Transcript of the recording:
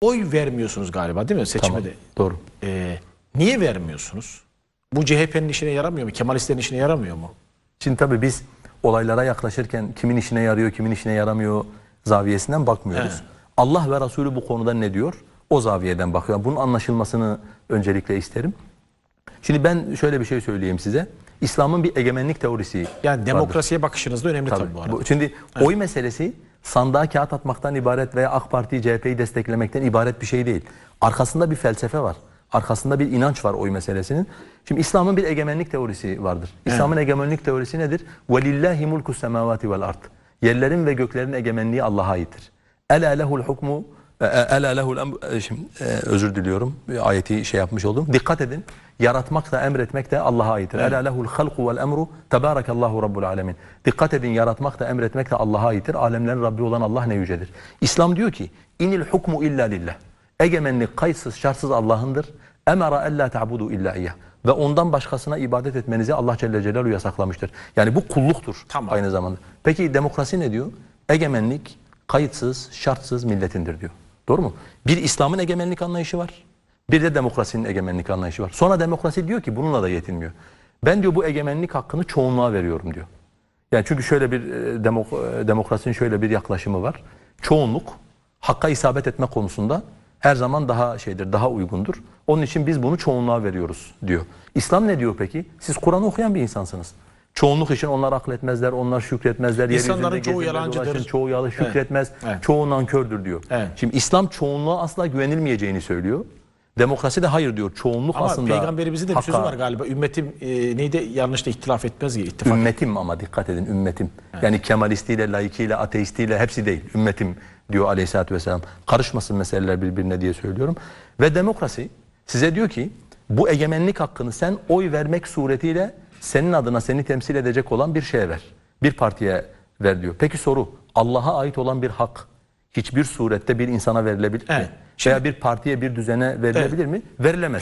oy vermiyorsunuz galiba değil mi seçimde? Tamam, doğru. Ee, niye vermiyorsunuz? Bu CHP'nin işine yaramıyor mu? Kemalistlerin işine yaramıyor mu? Şimdi tabii biz olaylara yaklaşırken kimin işine yarıyor, kimin işine yaramıyor zaviyesinden bakmıyoruz. Evet. Allah ve Resulü bu konuda ne diyor? O zaviyeden bakıyor. Bunun anlaşılmasını öncelikle isterim. Şimdi ben şöyle bir şey söyleyeyim size. İslam'ın bir egemenlik teorisi Yani vardır. demokrasiye bakışınız da önemli tabii, Tabii. bu arada. Şimdi oy meselesi sandığa kağıt atmaktan ibaret veya AK Parti'yi CHP'yi desteklemekten ibaret bir şey değil. Arkasında bir felsefe var. Arkasında bir inanç var oy meselesinin. Şimdi İslam'ın bir egemenlik teorisi vardır. İslam'ın egemenlik teorisi nedir? وَلِلَّهِ مُلْكُ السَّمَاوَاتِ وَالْاَرْضِ Yerlerin ve göklerin egemenliği Allah'a aittir. اَلَا لَهُ الْحُكْمُ Ela lehul emr e, şimdi e, özür diliyorum. Bir ayeti şey yapmış oldum. Dikkat edin. Yaratmak da emretmek de Allah'a aittir. Ela lehul halku vel emru tebarakallahu rabbul alamin. Dikkat edin yaratmak da emretmek de Allah'a aittir. Alemlerin Rabbi olan Allah ne yücedir. İslam diyor ki inil hukmu illa lillah. Egemenlik kayıtsız şartsız Allah'ındır. Emara ella ta'budu illa iyyah. Ve ondan başkasına ibadet etmenizi Allah Celle Celaluhu yasaklamıştır. Yani bu kulluktur Tamam. aynı zamanda. Peki demokrasi ne diyor? Egemenlik kayıtsız, şartsız milletindir diyor. Doğru mu? Bir İslam'ın egemenlik anlayışı var. Bir de demokrasinin egemenlik anlayışı var. Sonra demokrasi diyor ki bununla da yetinmiyor. Ben diyor bu egemenlik hakkını çoğunluğa veriyorum diyor. Yani çünkü şöyle bir e, demok- e, demokrasinin şöyle bir yaklaşımı var. Çoğunluk hakka isabet etme konusunda her zaman daha şeydir, daha uygundur. Onun için biz bunu çoğunluğa veriyoruz diyor. İslam ne diyor peki? Siz Kur'an'ı okuyan bir insansınız. Çoğunluk için onlar akletmezler, onlar şükretmezler. İnsanların çoğu yalancıdır. çoğu yalı şükretmez, Evet. çoğu nankördür diyor. Evet. Şimdi İslam çoğunluğa asla güvenilmeyeceğini söylüyor. Demokrasi de hayır diyor. Çoğunluk Ama aslında peygamberimizin de bir sözü var galiba. Ümmetim e, neydi? Yanlış da ihtilaf etmez diye ittifak. Ümmetim ama dikkat edin ümmetim. Yani Kemalistiyle, laikiyle, ateistiyle hepsi değil. Ümmetim diyor aleyhissalatü vesselam. Karışmasın meseleler birbirine diye söylüyorum. Ve demokrasi size diyor ki bu egemenlik hakkını sen oy vermek suretiyle senin adına seni temsil edecek olan bir şeye ver. Bir partiye ver diyor. Peki soru Allah'a ait olan bir hak hiçbir surette bir insana verilebilir mi? Evet. Veya bir partiye bir düzene verilebilir mi? Verilemez.